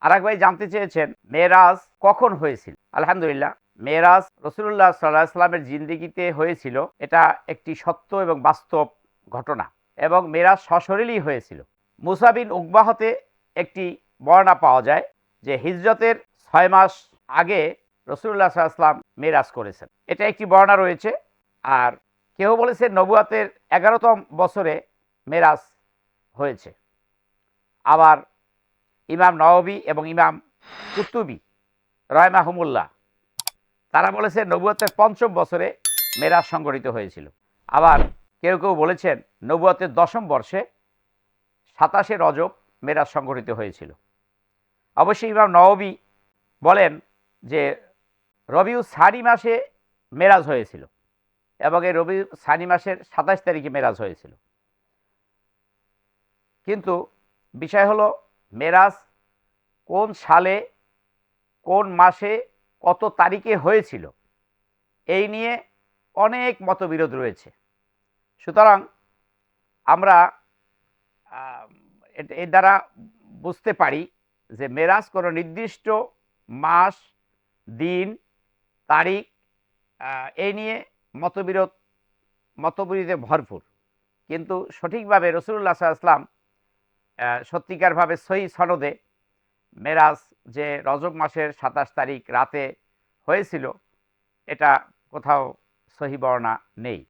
আর ভাই জানতে চেয়েছেন মেরাজ কখন হয়েছিল? আলহামদুলিল্লাহ মেরাজ রসুল্লাহ সাল্লাহ সাল্লামের জিন্দিগিতে হয়েছিল। এটা একটি সত্য এবং বাস্তব ঘটনা। এবং মেরাজ সশরীরই হয়েছিল। মুসাবিন উকবাহতে একটি বর্ণনা পাওয়া যায় যে হিজরতের ছয় মাস আগে রসুল্লাহ সাল্লাম মেরাজ করেছেন। এটা একটি বর্ণনা রয়েছে। আর কেউ বলেছে নবুয়াতের এগারোতম বছরে মেরাজ হয়েছে। আবার ইমাম নওয়াবী এবং ইমাম কুতুবি রয়মাহমুল্লাহ তারা বলেছে, নবুয়াতের পঞ্চম বছরে মেরাজ সংগঠিত হয়েছিল। আবার কেউ কেউ বলেছেন, নবুয়াতের দশম বর্ষে সাতাশে রজব মেরাজ সংগঠিত হয়েছিল। অবশ্যই ইমাম নওয়াবী বলেন যে, রবিউ সানি মাসে মেরাজ হয়েছিল এবং এই রবি সানি মাসের সাতাশ তারিখে মেরাজ হয়েছিল। কিন্তু বিষয় হলো মেরাজ কোন সালে, কোন মাসে, কত তারিখে হয়েছিল? এই নিয়ে অনেক মতবিরোধ রয়েছে। সুতরাং আমরা এ- এর দ্বারা বুঝতে পারি যে মেরাজ কোনো নির্দিষ্ট মাস, দিন, তারিখ এই নিয়ে মতবিরোধ, মতবিরোধে ভরপুর। কিন্তু সঠিকভাবে রসুল্লাহ সাল্লাম সত্যিকারভাবে সহি সনদে মেরাজ যে রজব মাসের সাতাশ তারিখ রাতে হয়েছিল, এটা কোথাও সহি বর্ণা নেই।